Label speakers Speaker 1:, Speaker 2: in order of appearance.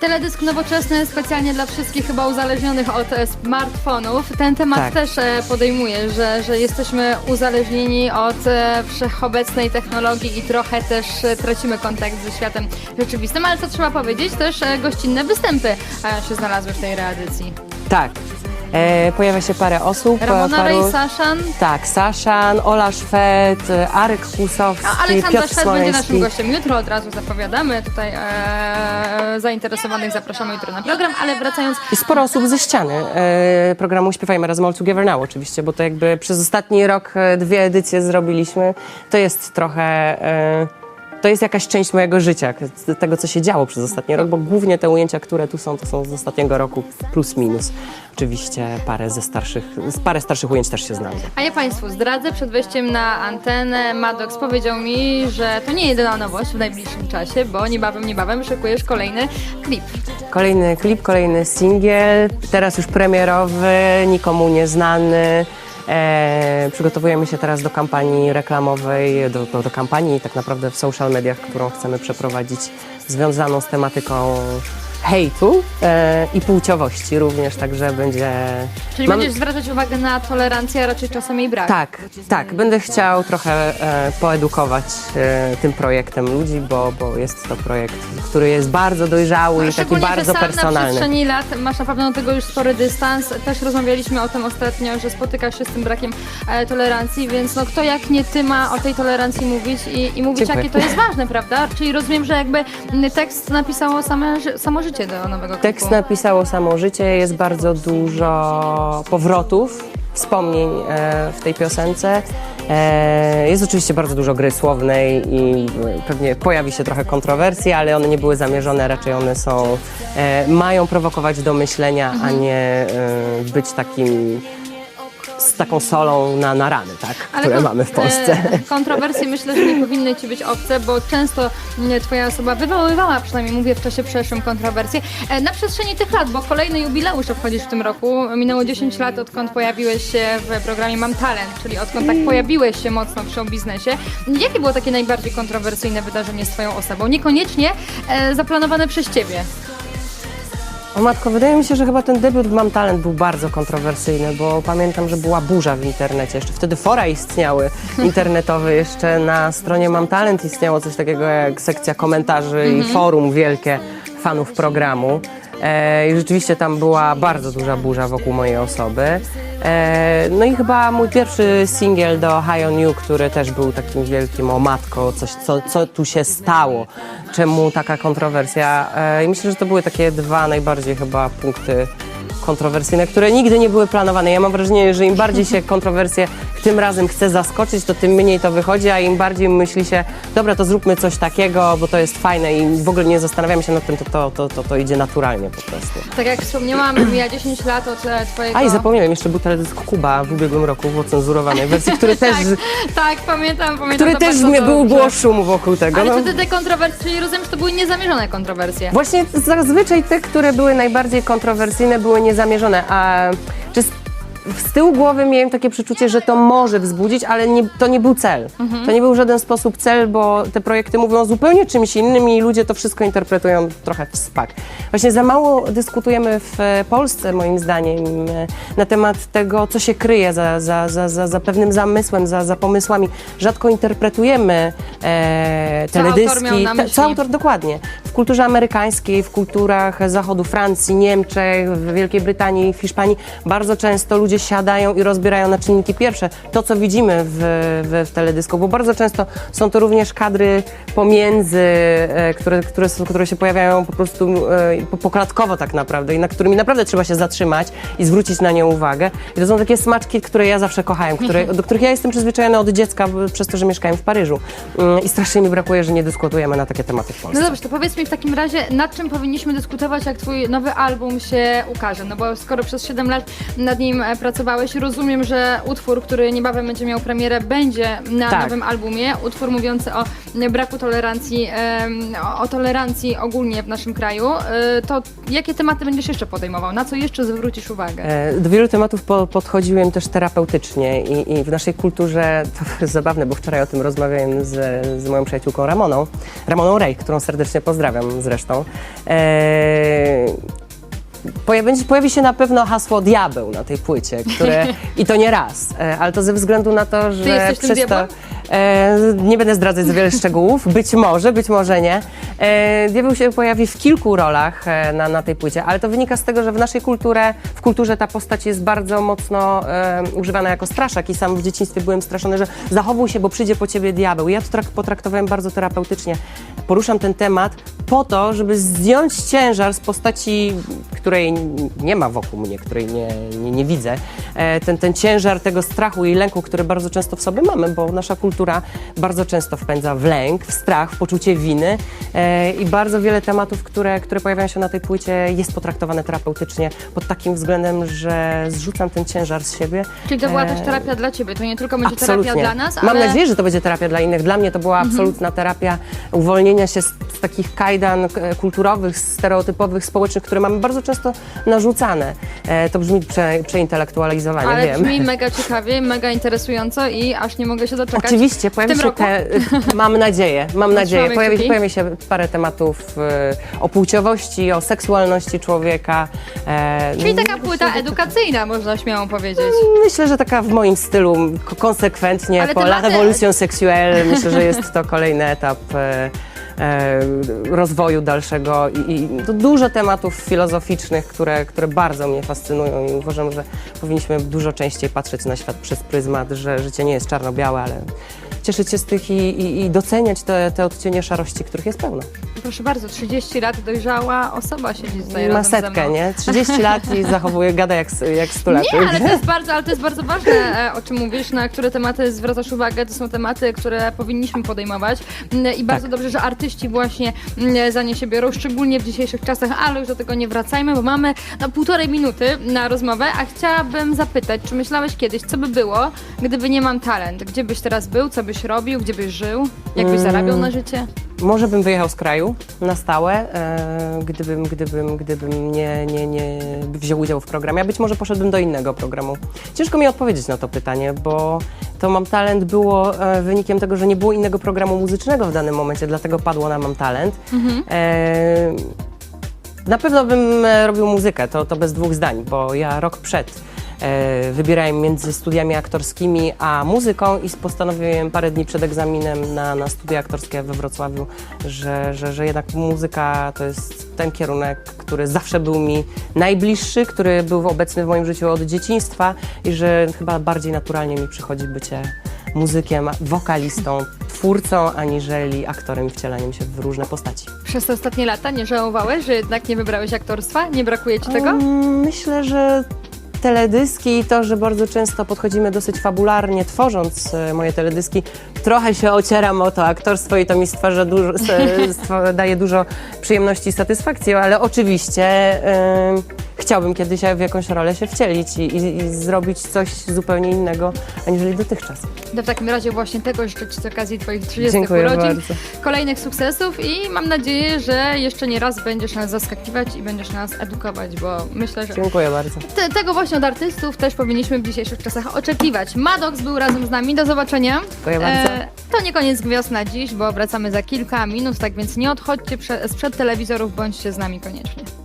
Speaker 1: Teledysk nowoczesny specjalnie dla wszystkich chyba uzależnionych od e, smartfonów. Ten temat
Speaker 2: Tak.
Speaker 1: też e, podejmuje, że, że jesteśmy uzależnieni od e, wszechobecnej technologii i trochę też e, tracimy kontakt ze światem rzeczywistym, ale co trzeba powiedzieć, też e, gościnne występy e, się znalazły w tej reedycji.
Speaker 2: Tak. E, pojawia się parę osób. e,
Speaker 1: Ramona
Speaker 2: paru...
Speaker 1: Rej Saszan,
Speaker 2: Tak, Saszan, Ola Szwed, e, Arek
Speaker 1: a Aleksandra
Speaker 2: Piotr
Speaker 1: Szwed będzie naszym gościem. Jutro od razu zapowiadamy, tutaj e, zainteresowanych zapraszamy jutro na program, ale wracając
Speaker 2: I sporo osób ze ściany e, programu Śpiewajmy Razem All Together Now oczywiście, bo to jakby przez ostatni rok e, dwie edycje zrobiliśmy. To jest trochę... E, to jest jakaś część mojego życia, tego co się działo przez ostatni rok, bo głównie te ujęcia, które tu są, to są z ostatniego roku plus minus. Oczywiście parę ze starszych, parę starszych ujęć też się znalazło.
Speaker 1: A ja Państwu zdradzę, przed wejściem na antenę Maddox powiedział mi, że to nie jedyna nowość w najbliższym czasie, bo niebawem, niebawem szykujesz kolejny klip.
Speaker 2: Kolejny klip, kolejny singiel, teraz już premierowy, nikomu nieznany. E, przygotowujemy się teraz do kampanii reklamowej, do, do, do kampanii tak naprawdę w social mediach, którą chcemy przeprowadzić, związaną z tematyką hejtu e, i płciowości również, także będzie...
Speaker 1: Czyli
Speaker 2: Mam-
Speaker 1: będziesz zwracać uwagę na tolerancję, a raczej czasem jej brak.
Speaker 2: Tak, tak. Będę chciał trochę e, poedukować e, tym projektem ludzi, bo, bo jest to projekt, który jest bardzo dojrzały i taki bardzo
Speaker 1: sam na
Speaker 2: personalny.
Speaker 1: przestrzeni lat masz na pewno do tego już spory dystans. Też rozmawialiśmy o tym ostatnio, że spotykasz się z tym brakiem e, tolerancji, więc no kto jak nie ty ma o tej tolerancji mówić i, i mówić,
Speaker 2: Dziękuję.
Speaker 1: jakie to jest ważne, prawda? Czyli rozumiem, że jakby tekst napisało same, samo życie do nowego klipu.
Speaker 2: Tekst napisało samo życie, jest bardzo dużo powrotów, wspomnień e, w tej piosence. E, jest oczywiście bardzo dużo gry słownej i pewnie pojawi się trochę kontrowersji, ale one nie były zamierzone, raczej one są, e, mają prowokować do myślenia, a nie e, być takim, z taką solą na, na rany, tak, które
Speaker 1: kon-
Speaker 2: mamy w Polsce.
Speaker 1: E, kontrowersje myślę, że nie powinny ci być obce, bo często m, twoja osoba wywoływała, przynajmniej mówię w czasie przeszłym, kontrowersje. E, na przestrzeni tych lat, bo kolejny jubileusz obchodzisz w tym roku. Minęło 10 lat, odkąd pojawiłeś się w programie Mam Talent, czyli odkąd tak pojawiłeś się mocno w show biznesie. Jakie było takie najbardziej kontrowersyjne wydarzenie z twoją osobą? Niekoniecznie e, zaplanowane przez ciebie.
Speaker 2: O matko, wydaje mi się, że chyba ten debiut w Mam Talent był bardzo kontrowersyjny, bo pamiętam, że była burza w internecie. Jeszcze wtedy fora istniały internetowe, jeszcze na stronie Mam Talent istniało coś takiego jak sekcja komentarzy i forum wielkie fanów programu. E, I rzeczywiście tam była bardzo duża burza wokół mojej osoby. E, no i chyba mój pierwszy singiel do High on You, który też był takim wielkim o matko, coś, co, co tu się stało, czemu taka kontrowersja. E, I myślę, że to były takie dwa najbardziej chyba punkty kontrowersyjne, które nigdy nie były planowane. Ja mam wrażenie, że im bardziej się kontrowersje tym razem chce zaskoczyć, to tym mniej to wychodzi, a im bardziej myśli się, dobra, to zróbmy coś takiego, bo to jest fajne i w ogóle nie zastanawiamy się nad tym, to to, to, to, to idzie naturalnie po prostu.
Speaker 1: Tak jak wspomniałam, mija 10 lat od e, twojego...
Speaker 2: A i zapomniałem, jeszcze był teledysk Kuba w ubiegłym roku w ocenzurowanej wersji, który też,
Speaker 1: tak, tak, pamiętam, pamiętam
Speaker 2: który też było,
Speaker 1: dobrze.
Speaker 2: było szumu wokół tego.
Speaker 1: Ale
Speaker 2: no.
Speaker 1: wtedy te kontrowersje, czyli rozumiem, że to były niezamierzone kontrowersje.
Speaker 2: Właśnie zazwyczaj te, które były najbardziej kontrowersyjne, były niezamierzone, a czy z, tyłu głowy miałem takie przeczucie, że to może wzbudzić, ale nie, to nie był cel. To nie był w żaden sposób cel, bo te projekty mówią o zupełnie czymś innym i ludzie to wszystko interpretują trochę w spak. Właśnie za mało dyskutujemy w e, Polsce, moim zdaniem, e, na temat tego, co się kryje za, za, za, za, za pewnym zamysłem, za, za pomysłami. Rzadko interpretujemy e,
Speaker 1: Co autor
Speaker 2: teledyski.
Speaker 1: miał na myśli.
Speaker 2: co autor Dokładnie. W kulturze amerykańskiej, w kulturach zachodu Francji, Niemczech, w Wielkiej Brytanii, w Hiszpanii bardzo często ludzie siadają i rozbierają na czynniki pierwsze to, co widzimy w, w, w teledysku, bo bardzo często są to również kadry pomiędzy, e, które, które, są- które się pojawiają po prostu e, po- poklatkowo tak naprawdę i na którymi naprawdę trzeba się zatrzymać i zwrócić na nie uwagę. I to są takie smaczki, które ja zawsze kochałem, które, do których ja jestem przyzwyczajona od dziecka przez to, że mieszkałem w Paryżu. Mm, I strasznie mi brakuje, że nie dyskutujemy na takie tematy w Polsce.
Speaker 1: No dobrze, to powiedz mi w takim razie, nad czym powinniśmy dyskutować, jak twój nowy album się ukaże? No bo skoro przez 7 lat nad nim e, pracowałeś. Rozumiem, że utwór, który niebawem będzie miał premierę, będzie na
Speaker 2: Tak.
Speaker 1: nowym albumie. Utwór mówiący o braku tolerancji, em, o- o tolerancji ogólnie w naszym kraju. E, To jakie tematy będziesz jeszcze podejmował? Na co jeszcze zwrócisz uwagę?
Speaker 2: E, Do wielu tematów po, podchodziłem też terapeutycznie i, i w naszej kulturze, to jest zabawne, bo wczoraj o tym rozmawiałem z, z moją przyjaciółką Ramoną, Ramoną Rej, którą serdecznie pozdrawiam zresztą. E, Pojawi, pojawi się na pewno hasło diabeł na tej płycie, które i to nie raz, e, ale to ze względu na to, że
Speaker 1: jesteś tym
Speaker 2: przez to
Speaker 1: diabłem?
Speaker 2: E, nie będę zdradzać za wiele szczegółów, być może, być może nie. E, diabeł się pojawi w kilku rolach e, na, na tej płycie, ale to wynika z tego, że w naszej kulturze, w kulturze ta postać jest bardzo mocno e, używana jako straszak i sam w dzieciństwie byłem straszony, że zachowuj się, bo przyjdzie po ciebie diabeł. Ja to trak- potraktowałem bardzo terapeutycznie. Poruszam ten temat po to, żeby zdjąć ciężar z postaci, której nie ma wokół mnie, której nie, nie, nie widzę. E, ten, ten ciężar tego strachu i lęku, który bardzo często w sobie mamy, bo nasza kultura bardzo często wpędza w lęk, w strach, w poczucie winy e, i bardzo wiele tematów, które, które pojawiają się na tej płycie jest potraktowane terapeutycznie pod takim względem, że zrzucam ten ciężar z siebie.
Speaker 1: Czyli to była
Speaker 2: e,
Speaker 1: też terapia dla ciebie, to nie tylko będzie
Speaker 2: Absolutnie.
Speaker 1: terapia dla nas,
Speaker 2: Mam
Speaker 1: ale...
Speaker 2: nadzieję, że to będzie terapia dla innych. Dla mnie to była
Speaker 1: Mhm.
Speaker 2: absolutna terapia uwolnienia się z, z takich kajdan kulturowych, stereotypowych, społecznych, które mamy bardzo często narzucane. E, to brzmi prze, przeintelektualizowanie,
Speaker 1: Ale
Speaker 2: wiem.
Speaker 1: brzmi mega ciekawie, mega interesująco i aż nie mogę się doczekać.
Speaker 2: Oczywiście, pojawi
Speaker 1: tym
Speaker 2: się
Speaker 1: roku?
Speaker 2: te, mam nadzieję, mam nadzieję, pojawi,
Speaker 1: kciuki.
Speaker 2: pojawi się parę tematów e, o płciowości, o seksualności człowieka. E,
Speaker 1: Czyli taka płyta edukacyjna, można śmiało powiedzieć.
Speaker 2: Myślę, że taka w moim stylu, ko- konsekwentnie,
Speaker 1: Ale
Speaker 2: po La Revolution Sexuelle, myślę, że jest to kolejny etap e, rozwoju dalszego i, i dużo tematów filozoficznych, które, które bardzo mnie fascynują i uważam, że powinniśmy dużo częściej patrzeć na świat przez pryzmat, że życie nie jest czarno-białe, ale cieszyć się z tych i, i, i doceniać te, te odcienie szarości, których jest pełno.
Speaker 1: Proszę bardzo, 30 lat dojrzała osoba siedzi tutaj
Speaker 2: Ma
Speaker 1: razem ze
Speaker 2: setkę,
Speaker 1: mną.
Speaker 2: nie? 30 lat i zachowuje, gada jak, jak 100 lat.
Speaker 1: Nie, ale to jest bardzo, ale to jest bardzo ważne, e, o czym mówisz, na które tematy zwracasz uwagę. To są tematy, które powinniśmy podejmować Mm, i bardzo dobrze, że artyści właśnie mm, za nie się biorą, szczególnie w dzisiejszych czasach, ale już do tego nie wracajmy, bo mamy no, półtorej minuty na rozmowę, a chciałabym zapytać, czy myślałeś kiedyś, co by było, gdyby nie mam talent? Gdzie byś teraz był, co byś robił, gdzie byś żył, jak byś zarabiał na życie?
Speaker 2: Może bym wyjechał z kraju na stałe, e, gdybym, gdybym, gdybym nie, nie, nie wziął udziału w programie, a być może poszedłbym do innego programu. Ciężko mi odpowiedzieć na to pytanie, bo to Mam Talent było e, wynikiem tego, że nie było innego programu muzycznego w danym momencie, dlatego padło na Mam Talent. E, na pewno bym e, robił muzykę, to, to bez dwóch zdań, bo ja rok przed wybierałem między studiami aktorskimi a muzyką i postanowiłem parę dni przed egzaminem na, na studia aktorskie we Wrocławiu, że, że, że jednak muzyka to jest ten kierunek, który zawsze był mi najbliższy, który był obecny w moim życiu od dzieciństwa i że chyba bardziej naturalnie mi przychodzi bycie muzykiem, wokalistą, twórcą, aniżeli aktorem i wcielaniem się w różne postaci.
Speaker 1: Przez te ostatnie lata nie żałowałeś, że jednak nie wybrałeś aktorstwa? Nie brakuje ci tego?
Speaker 2: Mm, Myślę, że teledyski i to, że bardzo często podchodzimy dosyć fabularnie, tworząc e, moje teledyski, trochę się ocieram o to aktorstwo i to mi stwarza dużo, stwa- daje dużo przyjemności i satysfakcji, ale oczywiście e, chciałbym kiedyś w jakąś rolę się wcielić i, i, i zrobić coś zupełnie innego, aniżeli dotychczas.
Speaker 1: To w takim razie właśnie tego życzę Ci z okazji Twoich 30
Speaker 2: Dziękuję
Speaker 1: urodzin.
Speaker 2: bardzo.
Speaker 1: Kolejnych sukcesów i mam nadzieję, że jeszcze nie raz będziesz nas zaskakiwać i będziesz nas edukować, bo myślę, że
Speaker 2: Dziękuję bardzo.
Speaker 1: te, tego właśnie od artystów też powinniśmy w dzisiejszych czasach oczekiwać. Maddox był razem z nami, do zobaczenia.
Speaker 2: Dziękuję bardzo.
Speaker 1: to nie koniec gwiazd na dziś, bo wracamy za kilka minut, tak więc nie odchodźcie prze, sprzed telewizorów, bądźcie z nami koniecznie.